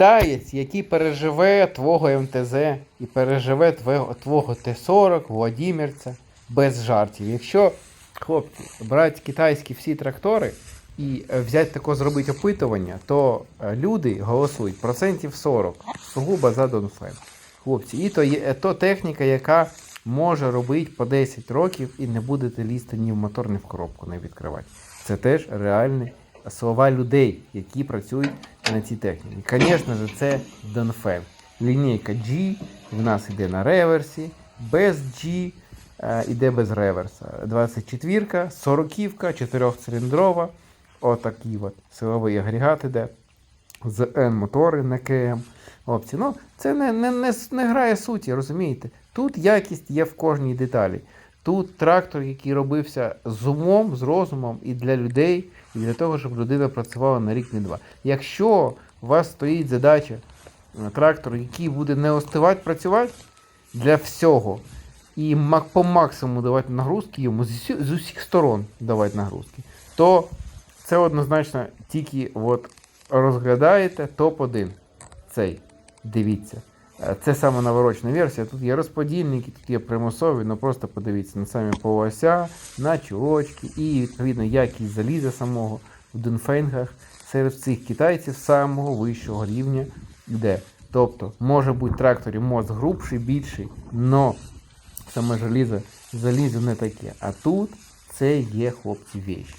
китаєць, який переживе твого МТЗ і переживе твого, твого Т-40, Владимирця без жартів. Якщо, хлопці, брати китайські всі трактори і е, взяти тако зробити опитування, то е, люди голосують процентів 40 сугубо за Донфен. Хлопці, і то є е, то техніка, яка може робити по 10 років і не будете лізти ні в мотор, ні в коробку не відкривати. Це теж реальні слова людей, які працюють на цій техніці. Звісно ж, це Донфен. Лінійка G в нас йде на реверсі, без G е, іде без реверса. 24-ка, 40-ка, 4-циліндрова. Отакий от силовий агрегат іде з N-мотори на КМ. Хлопці, ну це не, не, не, не грає суті, розумієте? Тут якість є в кожній деталі. Тут трактор, який робився з умом, з розумом і для людей, і для того, щоб людина працювала на рік, не два. Якщо у вас стоїть задача е, трактор, який буде не остивати працювати для всього, і по максимуму давати нагрузки йому з, усі- з усіх сторон давати нагрузки, то це однозначно тільки от розглядаєте топ-1 цей. Дивіться. Е, Це саме наворочена версія. Тут є розподільники, тут є примусові, ну просто подивіться на самі полося, на чулочки і відповідно якість заліза самого в дунфенгах серед цих китайців самого вищого рівня йде. Тобто може бути тракторі мозг грубший, більший, но саме желізо, залізо не таке. А тут це є хлопці вещь.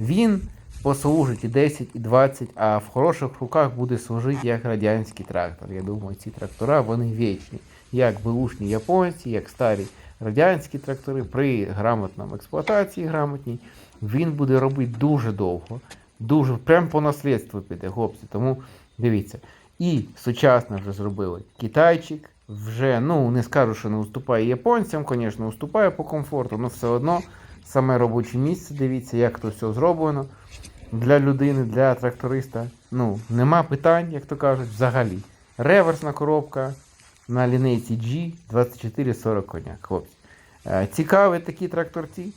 Він послужить і 10, і 20, а в хороших руках буде служити як радянський трактор. Я думаю, ці трактора вони вічні. Як беушні японці, як старі радянські трактори, при грамотному експлуатації грамотній, він буде робити дуже довго, дуже прям по наслідству піде, хлопці. Тому дивіться. І сучасно вже зробили китайчик. Вже, ну не скажу, що не уступає японцям, звісно, уступає по комфорту, але все одно саме робоче місце, дивіться, як то все зроблено для людини, для тракториста. Ну, нема питань, як то кажуть, взагалі. Реверсна коробка на лінейці G 2440 коня. Хлопці. Е, Цікаві такі тракторці.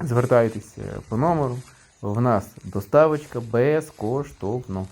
Звертайтеся по номеру. В нас доставочка безкоштовно.